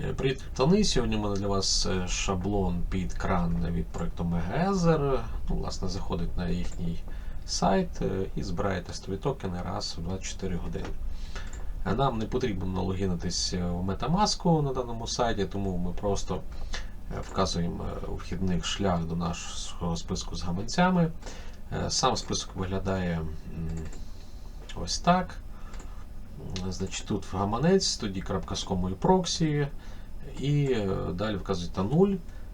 Е, Привіт, Криптони. Сьогодні у мене для вас е, шаблон під кран від проекту Megaether. Ну, власне, заходить на їхній сайт е, і збирає тестові токени раз в 24 години. Нам не потрібно логінитись в Metamask на даному сайті, тому ми просто вказуємо у вхідних шлях до нашого списку з гаманцями. Сам список виглядає ось так. Значить, тут гаманець, тоді крапка з комою проксі, і е, далі вказуєте 0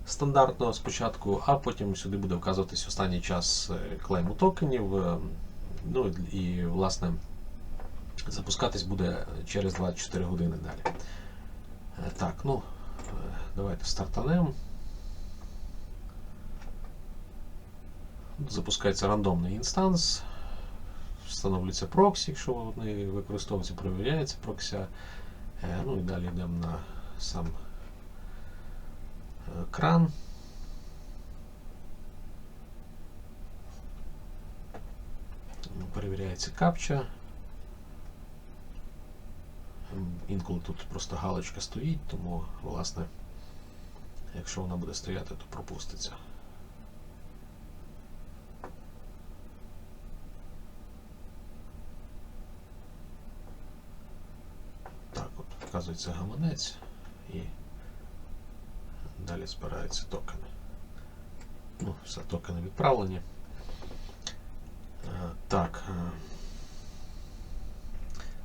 стандартного спочатку, а потім сюди буде вказуватись останній час е, клейму токенів. е, Ну і, власне, запускатись буде через 24 години далі. Так, ну, давайте стартанемо. Запускається рандомний інстанс встановлюється проксі, якщо вони використовуються, перевіряється прокся. Е, Ну і далі йдемо на сам е, кран. Перевіряється капча. Інколи тут просто галочка стоїть, тому, власне, якщо вона буде стояти, то пропуститься. Так, от вказується гаманець і далі збираються токени. Ну, все, токени відправлені. Так.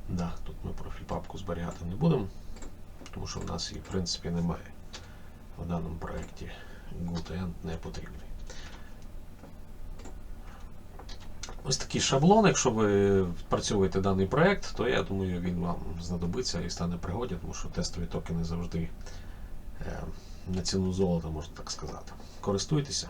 Да, тут ми профіль папку зберігати не будемо, тому що в нас її в принципі немає. В даному проєкті GoodEnd не потрібний. Ось такий шаблон, якщо ви працюєте даний проєкт, то я думаю, він вам знадобиться і стане пригоді, тому що тестові токени завжди е, на ціну золота, можна так сказати. Користуйтеся.